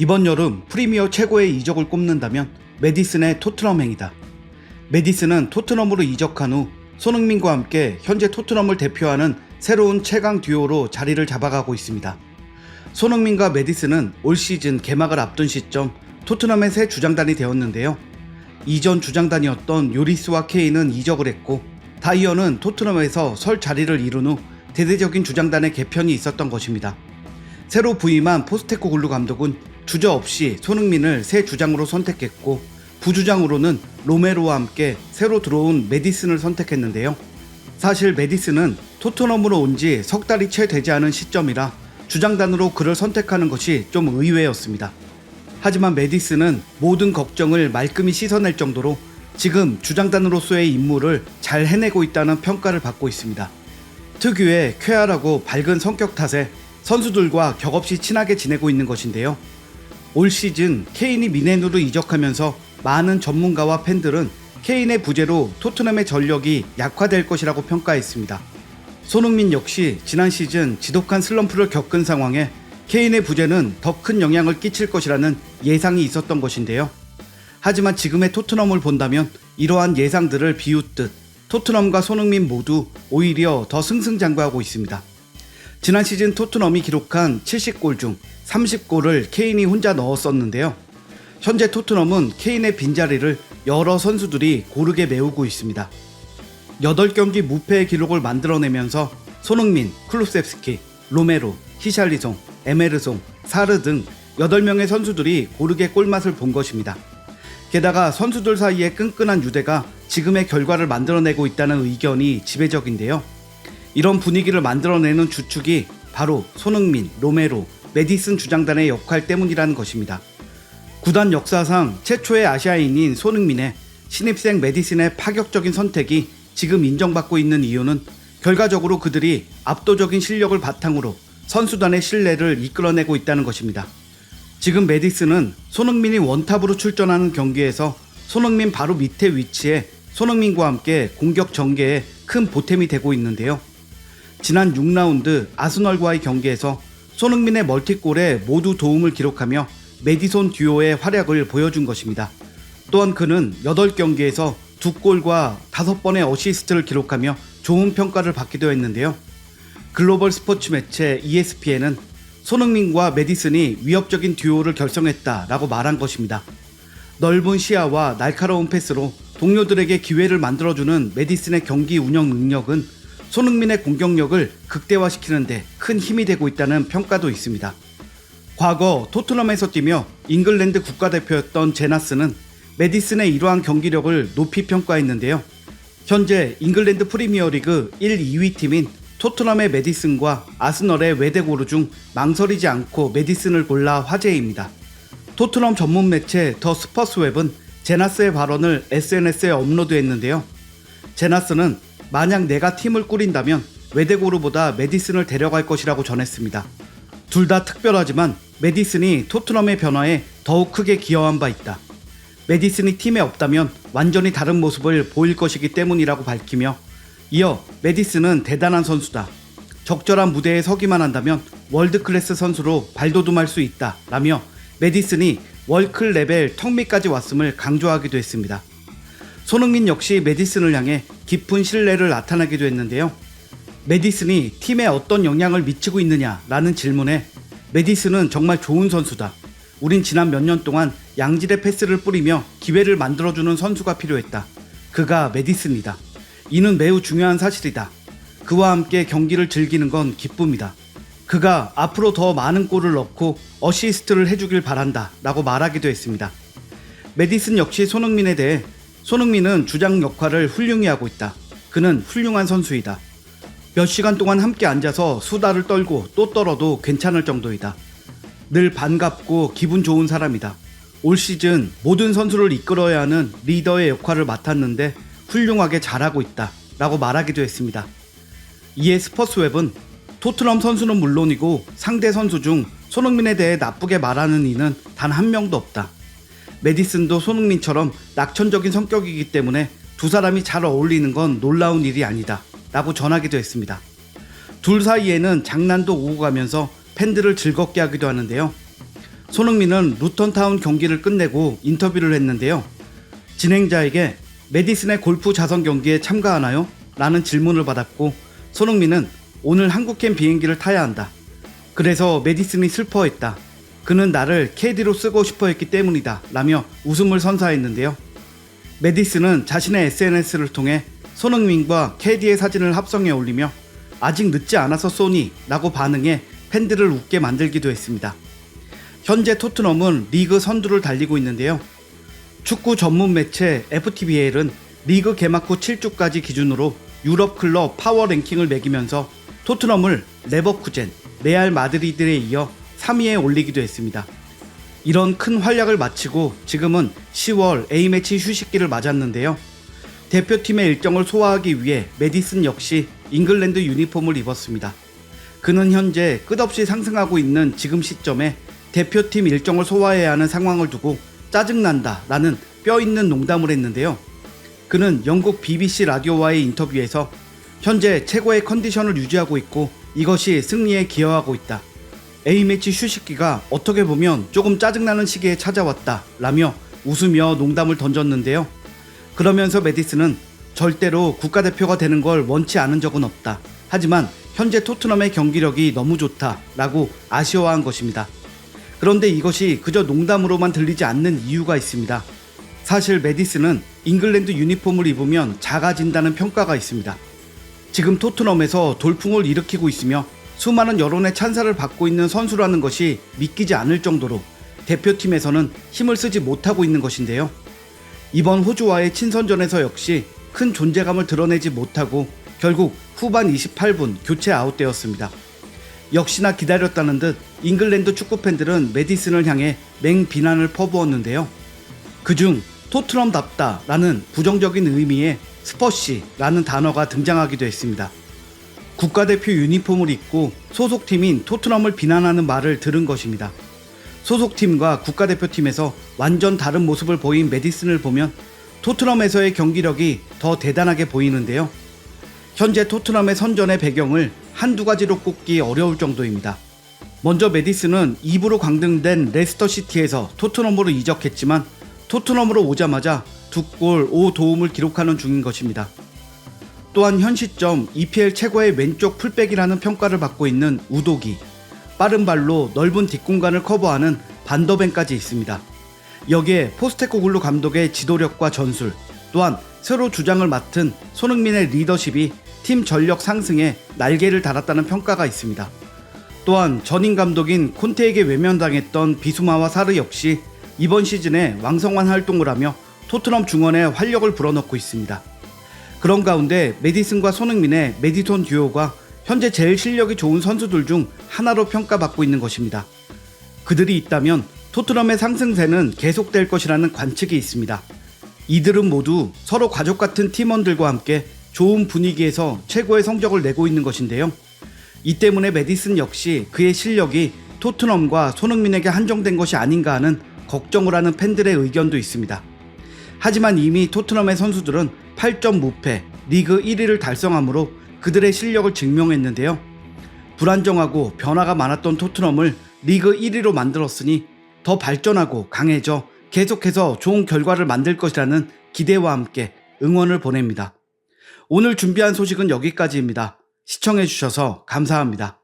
이번 여름 프리미어 최고의 이적을 꼽는다면 메디슨의 토트넘행이다. 메디슨은 토트넘으로 이적한 후 손흥민과 함께 현재 토트넘을 대표하는 새로운 최강 듀오로 자리를 잡아가고 있습니다. 손흥민과 메디슨은 올 시즌 개막을 앞둔 시점 토트넘의 새 주장단이 되었는데요. 이전 주장단이었던 요리스와 케인은 이적을 했고 다이어는 토트넘에서 설 자리를 이룬 후 대대적인 주장단의 개편이 있었던 것입니다. 새로 부임한 포스테코 글루 감독은 주저 없이 손흥민을 새 주장으로 선택했고 부주장으로는 로메로와 함께 새로 들어온 메디슨을 선택했는데요. 사실 메디슨은 토트넘으로 온 지 석 달이 채 되지 않은 시점이라 주장단으로 그를 선택하는 것이 좀 의외였습니다. 하지만 메디슨은 모든 걱정을 말끔히 씻어낼 정도로 지금 주장단으로서의 임무를 잘 해내고 있다는 평가를 받고 있습니다. 특유의 쾌활하고 밝은 성격 탓에 선수들과 격없이 친하게 지내고 있는 것인데요. 올 시즌 케인이 미넨으로 이적하면서 많은 전문가와 팬들은 케인의 부재로 토트넘의 전력이 약화될 것이라고 평가했습니다. 손흥민 역시 지난 시즌 지독한 슬럼프를 겪은 상황에 케인의 부재는 더 큰 영향을 끼칠 것이라는 예상이 있었던 것인데요. 하지만 지금의 토트넘을 본다면 이러한 예상들을 비웃듯 토트넘과 손흥민 모두 오히려 더 승승장구하고 있습니다. 지난 시즌 토트넘이 기록한 70골 중 30골을 케인이 혼자 넣었었는데요. 현재 토트넘은 케인의 빈자리를 여러 선수들이 고르게 메우고 있습니다. 8경기 무패의 기록을 만들어내면서 손흥민, 클루셉스키, 로메로, 히샬리송, 에메르송, 사르 등 8명의 선수들이 고르게 골맛을 본 것입니다. 게다가 선수들 사이의 끈끈한 유대가 지금의 결과를 만들어내고 있다는 의견이 지배적인데요. 이런 분위기를 만들어내는 주축이 바로 손흥민, 로메로, 메디슨 주장단의 역할 때문이라는 것입니다. 구단 역사상 최초의 아시아인인 손흥민의 신입생 메디슨의 파격적인 선택이 지금 인정받고 있는 이유는 결과적으로 그들이 압도적인 실력을 바탕으로 선수단의 신뢰를 이끌어내고 있다는 것입니다. 지금 메디슨은 손흥민이 원탑으로 출전하는 경기에서 손흥민 바로 밑에 위치해 손흥민과 함께 공격 전개에 큰 보탬이 되고 있는데요. 지난 6라운드 아스널과의 경기에서 손흥민의 멀티골에 모두 도움을 기록하며 메디손 듀오의 활약을 보여준 것입니다. 또한 그는 8경기에서 2골과 5번의 어시스트를 기록하며 좋은 평가를 받기도 했는데요. 글로벌 스포츠 매체 ESPN은 손흥민과 메디슨이 위협적인 듀오를 결성했다라고 말한 것입니다. 넓은 시야와 날카로운 패스로 동료들에게 기회를 만들어주는 메디슨의 경기 운영 능력은 손흥민의 공격력을 극대화시키는데 큰 힘이 되고 있다는 평가도 있습니다. 과거 토트넘에서 뛰며 잉글랜드 국가대표였던 제나스는 메디슨의 이러한 경기력을 높이 평가했는데요. 현재 잉글랜드 프리미어리그 1, 2위 팀인 토트넘의 메디슨과 아스널의 외대고루 중 망설이지 않고 메디슨을 골라 화제입니다. 토트넘 전문 매체 더 스퍼스웹은 제나스의 발언을 SNS에 업로드했는데요. 제나스는 만약 내가 팀을 꾸린다면 외대고루보다 메디슨을 데려갈 것이라고 전했습니다. 둘 다 특별하지만 메디슨이 토트넘의 변화에 더욱 크게 기여한 바 있다. 메디슨이 팀에 없다면 완전히 다른 모습을 보일 것이기 때문이라고 밝히며 이어 메디슨은 대단한 선수다. 적절한 무대에 서기만 한다면 월드 클래스 선수로 발돋움할 수 있다. 라며 메디슨이 월클 레벨 턱밑까지 왔음을 강조하기도 했습니다. 손흥민 역시 메디슨을 향해 깊은 신뢰를 나타나기도 했는데요. 메디슨이 팀에 어떤 영향을 미치고 있느냐라는 질문에 메디슨은 정말 좋은 선수다. 우린 지난 몇 년 동안 양질의 패스를 뿌리며 기회를 만들어주는 선수가 필요했다. 그가 메디슨이다. 이는 매우 중요한 사실이다. 그와 함께 경기를 즐기는 건 기쁨이다. 그가 앞으로 더 많은 골을 넣고 어시스트를 해주길 바란다. 라고 말하기도 했습니다. 메디슨 역시 손흥민에 대해 손흥민은 주장 역할을 훌륭히 하고 있다. 그는 훌륭한 선수이다. 몇 시간 동안 함께 앉아서 수다를 떨고 또 떨어도 괜찮을 정도이다. 늘 반갑고 기분 좋은 사람이다. 올 시즌 모든 선수를 이끌어야 하는 리더의 역할을 맡았는데 훌륭하게 잘하고 있다. 라고 말하기도 했습니다. 이에 스퍼스웹은 토트넘 선수는 물론이고 상대 선수 중 손흥민에 대해 나쁘게 말하는 이는 단 한 명도 없다. 메디슨도 손흥민처럼 낙천적인 성격이기 때문에 두 사람이 잘 어울리는 건 놀라운 일이 아니다. 라고 전하기도 했습니다. 둘 사이에는 장난도 오고 가면서 팬들을 즐겁게 하기도 하는데요. 손흥민은 루턴타운 경기를 끝내고 인터뷰를 했는데요. 진행자에게 메디슨의 골프 자선 경기에 참가하나요? 라는 질문을 받았고 손흥민은 오늘 한국행 비행기를 타야 한다. 그래서 메디슨이 슬퍼했다. 그는 나를 KD로 쓰고 싶어 했기 때문이다. 라며 웃음을 선사했는데요. 메디슨은 자신의 SNS를 통해 손흥민과 KD의 사진을 합성해 올리며 아직 늦지 않아서 쏘니 라고 반응해 팬들을 웃게 만들기도 했습니다. 현재 토트넘은 리그 선두를 달리고 있는데요. 축구 전문 매체 FTBL은 리그 개막 후 7주까지 기준으로 유럽 클럽 파워 랭킹을 매기면서 토트넘을 레버쿠젠, 레알 마드리드에 이어 3위에 올리기도 했습니다. 이런 큰 활약을 마치고 지금은 10월 A매치 휴식기를 맞았는데요. 대표팀의 일정을 소화하기 위해 메디슨 역시 잉글랜드 유니폼을 입었습니다. 그는 현재 끝없이 상승하고 있는 지금 시점에 대표팀 일정을 소화해야 하는 상황을 두고 짜증난다 라는 뼈 있는 농담을 했는데요. 그는 영국 BBC 라디오와의 인터뷰에서 현재 최고의 컨디션을 유지하고 있고 이것이 승리에 기여하고 있다. A매치 휴식기가 어떻게 보면 조금 짜증나는 시기에 찾아왔다 라며 웃으며 농담을 던졌는데요. 그러면서 메디슨은 절대로 국가대표가 되는 걸 원치 않은 적은 없다. 하지만 현재 토트넘의 경기력이 너무 좋다 라고 아쉬워한 것입니다. 그런데 이것이 그저 농담으로만 들리지 않는 이유가 있습니다. 사실 메디슨은 잉글랜드 유니폼을 입으면 작아진다는 평가가 있습니다. 지금 토트넘에서 돌풍을 일으키고 있으며 수많은 여론의 찬사를 받고 있는 선수라는 것이 믿기지 않을 정도로 대표팀에서는 힘을 쓰지 못하고 있는 것인데요. 이번 호주와의 친선전에서 역시 큰 존재감을 드러내지 못하고 결국 후반 28분 교체 아웃되었습니다. 역시나 기다렸다는 듯 잉글랜드 축구 팬들은 메디슨을 향해 맹 비난을 퍼부었는데요. 그중 토트넘답다 라는 부정적인 의미의 스퍼시라는 단어가 등장하기도 했습니다. 국가대표 유니폼을 입고 소속팀인 토트넘을 비난하는 말을 들은 것입니다. 소속팀과 국가대표팀에서 완전 다른 모습을 보인 메디슨을 보면 토트넘에서의 경기력이 더 대단하게 보이는데요. 현재 토트넘의 선전의 배경을 한두 가지로 꼽기 어려울 정도입니다. 먼저 메디슨은 2부로 강등된 레스터 시티에서 토트넘으로 이적했지만 토트넘으로 오자마자 두 골 5도움을 기록하는 중인 것입니다. 또한 현 시점 EPL 최고의 왼쪽 풀백이라는 평가를 받고 있는 우도기, 빠른 발로 넓은 뒷공간을 커버하는 반더벤까지 있습니다. 여기에 포스테코글루 감독의 지도력과 전술, 또한 새로 주장을 맡은 손흥민의 리더십이 팀 전력 상승에 날개를 달았다는 평가가 있습니다. 또한 전임 감독인 콘테에게 외면당했던 비수마와 사르 역시 이번 시즌에 왕성한 활동을 하며 토트넘 중원에 활력을 불어넣고 있습니다. 그런 가운데 메디슨과 손흥민의 메디톤 듀오가 현재 제일 실력이 좋은 선수들 중 하나로 평가받고 있는 것입니다. 그들이 있다면 토트넘의 상승세는 계속될 것이라는 관측이 있습니다. 이들은 모두 서로 가족 같은 팀원들과 함께 좋은 분위기에서 최고의 성적을 내고 있는 것인데요. 이 때문에 메디슨 역시 그의 실력이 토트넘과 손흥민에게 한정된 것이 아닌가 하는 걱정을 하는 팬들의 의견도 있습니다. 하지만 이미 토트넘의 선수들은 8점 무패, 리그 1위를 달성함으로 그들의 실력을 증명했는데요. 불안정하고 변화가 많았던 토트넘을 리그 1위로 만들었으니 더 발전하고 강해져 계속해서 좋은 결과를 만들 것이라는 기대와 함께 응원을 보냅니다. 오늘 준비한 소식은 여기까지입니다. 시청해주셔서 감사합니다.